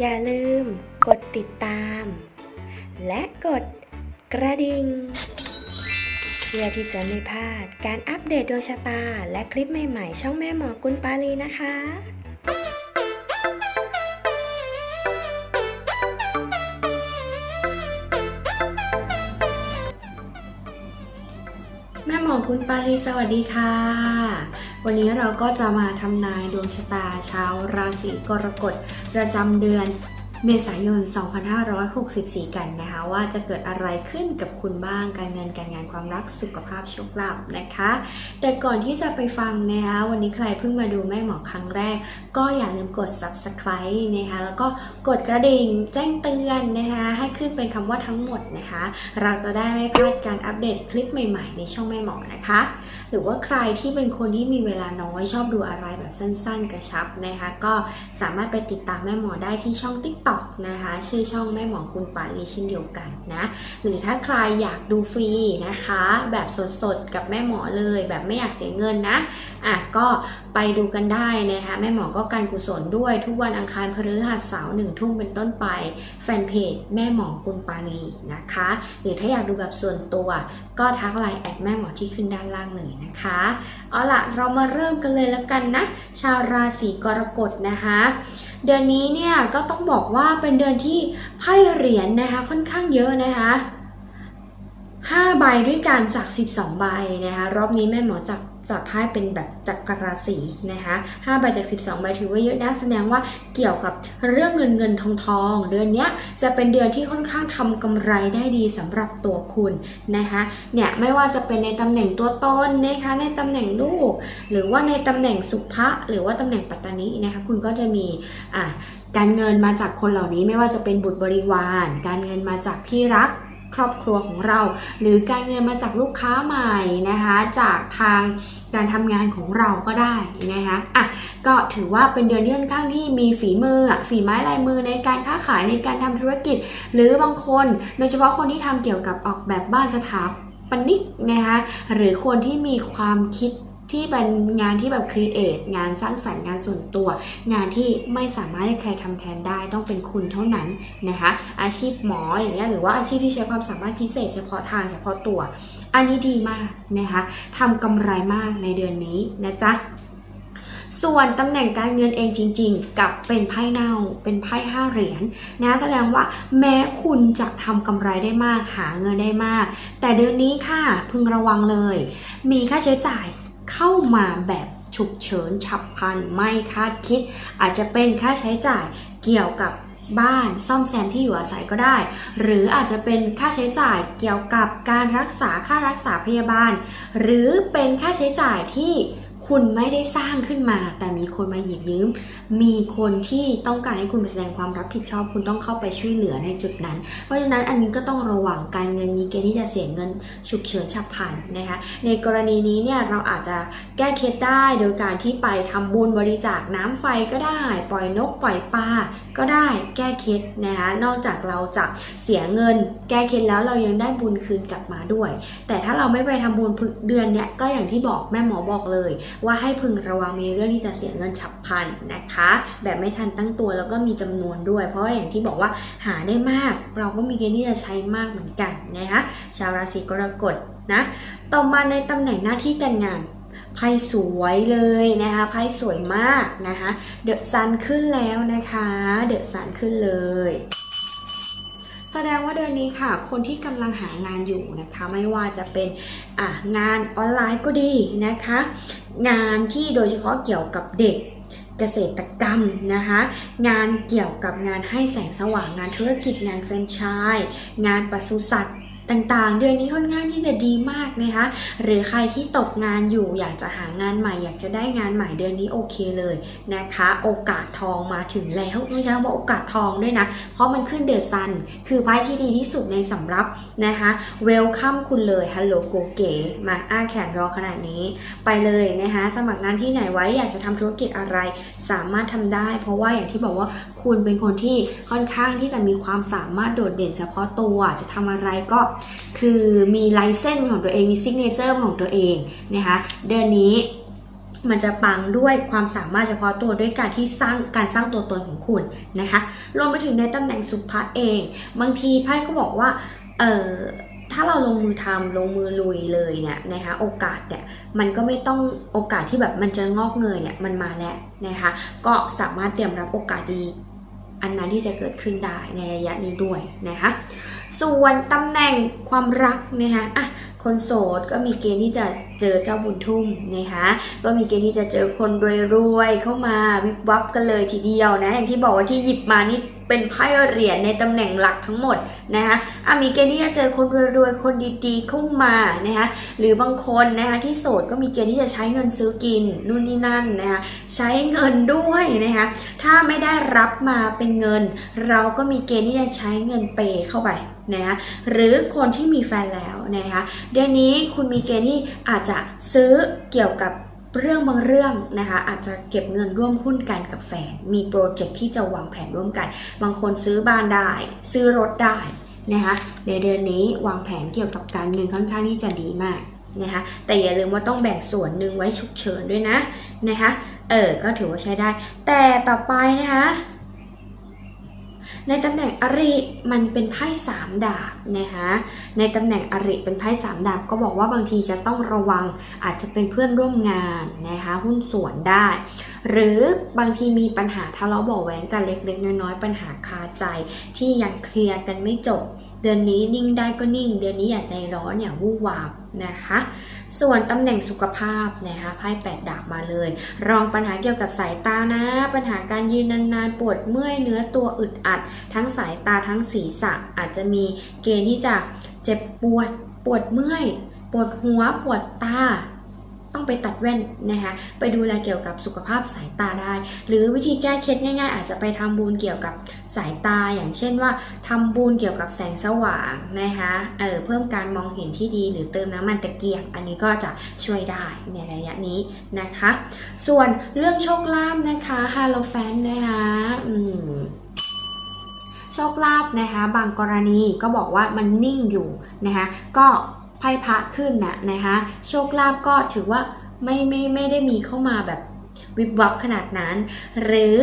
อย่าลืมกดติดตาม และกดกระดิ่งเพื่อที่จะไม่พลาดการอัปเดตดวงชะตา และคลิปใหม่ๆ ช่องแม่หมอกุลปาลีนะคะแม่หมอกุลปาลีสวัสดีค่ะ วันนี้เราก็จะมาทำนายดวงชะตาชาวราศีกรกฎประจำเดือน เมษายน 2564 กันนะคะ ว่าจะเกิดอะไรขึ้นกับคุณบ้างการเงินการงานความรักสุขภาพโชคลาภนะคะ แต่ก่อนที่จะไปฟังนะคะวันนี้ใครเพิ่งมาดูแม่หมอครั้งแรก ก็อย่าลืมกด subscribe นะคะแล้วก็กดกระดิ่งแจ้งเตือนนะคะให้ขึ้นเป็นคำว่าทั้งหมดนะคะ เราจะได้ไม่พลาดการอัปเดตคลิปใหม่ๆ ในช่องแม่หมอนะคะ หรือว่าใครที่เป็นคนที่มีเวลาน้อยชอบดูอะไรแบบสั้น ๆ กระชับนะคะก็สามารถไปติดตามแม่หมอได้ที่ช่อง TikTok นะคะ ชื่อช่องแม่หมอกุลปาลีเช่นเดียวกันนะ หรือถ้าใครอยากดูฟรีนะคะ แบบสดๆ กับแม่หมอเลย แบบไม่อยากเสียเงินนะอะก็ไปดูกันได้นะคะ แม่หมอก็การกุศลด้วยทุกวันอังคารพฤหัสเสาร์หนึ่งทุ่มเป็นต้นไป แฟนเพจแม่หมอกุลปาลีนะคะ หรือถ้าอยากดูแบบส่วนตัว ก็ทักไลน์แอดแม่หมอที่ขึ้นด้านล่างเลยนะคะเอาละเรามาเริ่มกันเลยแล้วกันนะ ชาวราศีกรกฎนะคะ เดือนนี้เนี่ยก็ต้องบอกว่าาเป็นเดือนที่ไพ่เหรียญนะคะค่อนข้างเยอะนะคะ5ใบด้วยกันจาก 12 ใบนะคะรอบนี้แม่หมอจับ จับไพ่เป็นแบบจักรราศีนะคะ5ใบจาก 12ใบถือว่าเยอะนะแสดงว่าเกี่ยวกับเรื่องเงินเงินทองทองเดือนนี้จะเป็นเดือนที่ค่อนข้างทำกำไรได้ดีสำหรับตัวคุณนะคะเนี่ยไม่ว่าจะเป็นในตำแหน่งตัวต้นนะคะในตำแหน่งลูก หรือว่าในตำแหน่งสุภะหรือว่าตำแหน่งปัตตานีนะคะคุณก็จะมีอะการเงินมาจากคนเหล่านี้ไม่ว่าจะเป็นบุตรบริวาร การเงินมาจากที่รัก ครอบครัวของเรา หรือการเงินมาจากลูกค้าใหม่นะคะจากทางการทำงานของเราก็ได้นะคะอะก็ถือว่าเป็นเดือนที่ค่อนข้างที่มีฝีมือฝีไม้ลายมือในการค้าขายในการทำธุรกิจ หรือบางคนโดยเฉพาะคนที่ทำเกี่ยวกับออกแบบบ้านสถาปนิกนะคะหรือคนที่มีความคิด ที่เป็นงานที่แบบครีเอทงานสร้างสรรค์งานส่วนตัว งานที่ไม่สามารถให้ใครทำแทนได้ต้องเป็นคุณเท่านั้นนะคะ อาชีพหมออย่างเงี้ยหรือว่าอาชีพที่ใช้ความสามารถพิเศษเฉพาะทางเฉพาะตัว อันนี้ดีมากนะคะทำกำไรมากในเดือนนี้นะจ๊ะส่วนตำแหน่งการเงินเองจริง ๆ กับเป็นไพ่เน่าเป็นไพ่ห้าเหรียญนะแสดงว่าแม้คุณจะทำกำไรได้มากหาเงินได้มาก แต่เดือนนี้ค่ะพึงระวังเลย มีค่าใช้จ่าย เข้ามาแบบฉุกเฉินฉับพลันไม่คาดคิด อาจจะเป็นค่าใช้จ่ายเกี่ยวกับบ้านซ่อมแซมที่อยู่อาศัยก็ได้ หรืออาจจะเป็นค่าใช้จ่ายเกี่ยวกับการรักษาค่ารักษาพยาบาล หรือเป็นค่าใช้จ่ายที่ คุณไม่ได้สร้างขึ้นมา แต่มีคนมาหยิบยืม มีคนที่ต้องการให้คุณไปแสดงความรับผิดชอบ คุณต้องเข้าไปช่วยเหลือในจุดนั้น เพราะฉะนั้นอันนี้ก็ต้องระวังการเงินมีเกณฑ์ที่จะเสียเงินฉุกเฉินฉับพลันนะคะ ในกรณีนี้เนี่ยเราอาจจะแก้เคล็ดได้โดยการที่ไปทำบุญบริจาคน้ำไฟก็ได้ ปล่อยนกปล่อยปลา ก็ได้แก้เคล็ดนะคะนอกจากเราจะเสียเงิน แก้เคล็ดแล้วเรายังได้บุญคืนกลับมาด้วย แต่ถ้าเราไม่ไปทำบุญพึกเดือนเนี่ยก็อย่างที่บอกแม่หมอบอกเลย ว่าให้พึงระวังมีเรื่องที่จะเสียเงินฉับพลันนะคะ แบบไม่ทันตั้งตัวแล้วก็มีจำนวนด้วย เพราะอย่างที่บอกว่าหาได้มาก เราก็มีเกณฑ์ที่จะใช้มากเหมือนกันนะคะชาวราศีกรกฎนะต่อมาในตำแหน่งหน้าที่การงาน ไพ่สวยเลยนะคะไพ่สวยมากนะคะเดอะซันขึ้นแล้วนะคะเดอะซันขึ้นเลยแสดงว่าเดือนนี้ค่ะ คนที่กำลังหางานอยู่นะคะ ไม่ว่าจะเป็นงานออนไลน์ก็ดีนะคะ งานที่โดยเฉพาะเกี่ยวกับเด็กเกษตรกรรมนะคะ งานเกี่ยวกับงานให้แสงสว่างงานธุรกิจงานแฟรนไชส์งานปศุสัตว์ ต่างๆ เดือนนี้ค่อนข้างที่จะดีมากนะคะ หรือใครที่ตกงานอยู่อยากจะหางานใหม่ อยากจะได้งานใหม่เดือนนี้โอเคเลยนะคะ โอกาสทองมาถึงแล้วไม่ใช่ว่าโอกาสทองด้วยนะ เพราะมันขึ้นเดอะซัน คือไพ่ที่ดีที่สุดในสำรับนะคะเวลคัมคุณเลยฮัลโหลโกเก๋มาอ้าแขนรอขนาดนี้ ไปเลยนะคะ สมัครงานที่ไหนไว้อยากจะทำธุรกิจอะไร สามารถทำได้ เพราะว่าอย่างที่บอกว่าคุณเป็นคนที่ค่อนข้างที่จะมีความสามารถโดดเด่นเฉพาะตัวจะทำอะไรก็คือมีไลเซนส์ของตัวเอง มีซิกเนเจอร์ของตัวเองนะคะเดือนนี้มันจะปังด้วยความสามารถเฉพาะตัวด้วยการที่สร้างการสร้างตัวตนของคุณนะคะรวมไปถึงในตำแหน่งสุภาเอง บางทีไพ่ก็บอกว่าเออถ้าเราลงมือทำลงมือลุยเลยเนี่ยนะคะโอกาสเนี่ยมันก็ไม่ต้องโอกาสที่แบบมันจะงอกเงยเนี่ยมันมาแล้วนะคะก็สามารถเตรียมรับโอกาสดี อันนั้นที่จะเกิดขึ้นได้ในระยะนี้ด้วยนะคะ ส่วนตำแหน่งความรักนะคะอะคนโสดก็มีเกณฑ์ที่จะเจอเจ้าบุญทุ่มนะคะก็มีเกณฑ์ที่จะเจอคนรวยๆเข้ามาวิบวับกันเลยทีเดียวนะอย่างที่บอกว่าที่หยิบมานี่ เป็นไพ่เหรียญในตำแหน่งหลักทั้งหมดนะคะอะมีเกณฑ์ที่จะเจอคนรวยๆคนดีๆเข้ามานะคะหรือบางคนนะคะที่โสดก็มีเกณฑ์ที่จะใช้เงินซื้อกินนู่นนี่นั่นนะคะใช้เงินด้วยนะคะถ้าไม่ได้รับมาเป็นเงิน เราก็มีเกณฑ์ที่จะใช้เงินเปย์เข้าไปนะคะหรือคนที่มีแฟนแล้วนะคะเดือนนี้คุณมีเกณฑ์ที่อาจจะซื้อเกี่ยวกับ เรื่องบางเรื่องนะคะอาจจะเก็บเงินร่วมหุ้นกันกับแฟน มีโปรเจกต์ที่จะวางแผนร่วมกัน บางคนซื้อบ้านได้ ซื้อรถได้นะคะในเดือนนี้วางแผนเกี่ยวกับการเงินค่อนข้างที่จะดีมากนะคะแต่อย่าลืมว่าต้องแบ่งส่วนหนึ่งไว้ฉุกเฉินด้วยนะนะคะเออก็ถือว่าใช้ได้ แต่ต่อไปนะคะ ในตำแหน่งอริมันเป็นไพ่สามดาบนะคะในตำแหน่งอริเป็นไพ่สามดาบก็บอกว่าบางทีจะต้องระวังอาจจะเป็นเพื่อนร่วมงานนะคะหุ้นส่วนได้ หรือบางทีมีปัญหาทะเลาะเบาะแว้งกันเล็กๆน้อยๆปัญหาคาใจที่ยังเคลียร์กันไม่จบ เดือนนี้นิ่งได้ก็นิ่ง เดือนนี้อย่าใจร้อนอย่าวู่วามนะคะ ส่วนตำแหน่งสุขภาพนะคะไพ่แปดดาบมาเลย รองปัญหาเกี่ยวกับสายตานะ ปัญหาการยืนนานๆ ปวดเมื่อยเนื้อตัวอึดอัด ทั้งสายตาทั้งศีรษะอาจจะมีเกณฑ์ที่จะเจ็บปวด ปวดเมื่อย ปวดหัวปวดตา ต้องไปตัดแว่นนะคะไปดูแลเกี่ยวกับสุขภาพสายตาได้ หรือวิธีแก้เคล็ดง่าย ๆ อาจจะไปทำบุญเกี่ยวกับสายตา อย่างเช่นว่าทำบุญเกี่ยวกับแสงสว่างนะคะเออเพิ่มการมองเห็นที่ดี หรือเติมน้ำมันตะเกียง อันนี้ก็จะช่วยได้ในระยะนี้นะคะ ส่วนเรื่องโชคลาภนะคะฮาโลแฟนนะคะอืมโชคลาภนะคะ บางกรณีก็บอกว่ามันนิ่งอยู่นะคะก็ ไพ่พระขึ้นนะนะคะโชคลาภก็ถือว่าไม่ไม่ไม่ได้มีเข้ามาแบบวิบวับขนาดนั้น หรือ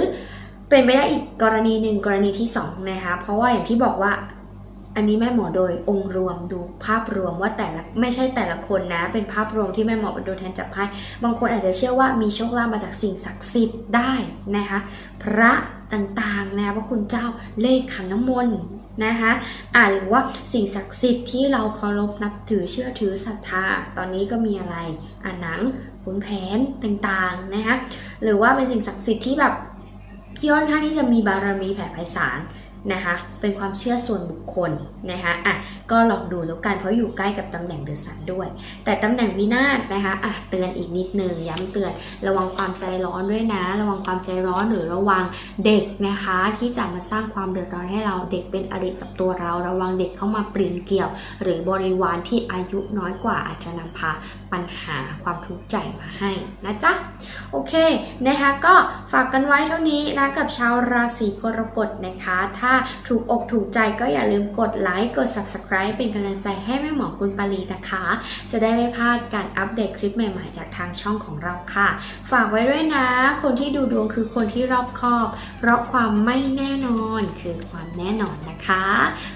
เป็นไปได้อีกกรณีหนึ่งกรณีที่สองนะคะเพราะว่าอย่างที่บอกว่าอันนี้แม่หมอโดยองค์รวมดูภาพรวมว่าแต่ละไม่ใช่แต่ละคนนะ เป็นภาพรวมที่แม่หมอเป็นตัวแทนจับไพ่บางคนอาจจะเชื่อว่ามีโชคลาภมาจากสิ่งศักดิ์สิทธิ์ได้นะคะ พระต่างๆนะคะพระคุณเจ้าเลขขันน้ำมนต์ นะคะอ่าหรือว่าสิ่งศักดิ์สิทธิ์ที่เราเคารพนับถือเชื่อถือศรัทธา ตอนนี้ก็มีอะไรอ่าหนังขุนแผนต่างๆนะคะหรือว่าเป็นสิ่งศักดิ์สิทธิ์ที่แบบที่ค่อนข้างที่จะมีบารมีแผ่ไพศาล นะคะเป็นความเชื่อส่วนบุคคลนะคะอะก็ลองดูแล้วกันเพราะอยู่ใกล้กับตำแหน่งเดือสันด้วย แต่ตำแหน่งวินาศนะคะอะเตือนอีกนิดนึงย้ำเตือนระวังความใจร้อนด้วยนะ ระวังความใจร้อนหรือระวังเด็กนะคะที่จะมาสร้างความเดือดร้อนให้เราเด็กเป็นอริกับตัวเรา ระวังเด็กเข้ามาปรินเกี่ยว หรือบริวารที่อายุน้อยกว่าอาจจะนำพาปัญหาความทุกข์ใจมาให้นะจ๊ะ โอเคนะคะก็ฝากกันไว้เท่านี้นะกับชาวราศีกรกฎนะคะ ถ้าถูกอกถูกใจก็อย่าลืมกดไลค์กด subscribe เป็นกำลังใจให้แม่หมอกุลปาลีนะคะ จะได้ไม่พลาดการอัปเดตคลิปใหม่ๆ จากทางช่องของเราค่ะ ฝากไว้ด้วยนะ คนที่ดูดวงคือคนที่รอบคอบ เพราะความไม่แน่นอนคือความแน่นอนนะคะ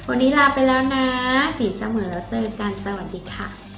วันนี้ลาไปแล้วนะ สีเสมอแล้วเจอกันสวัสดีค่ะ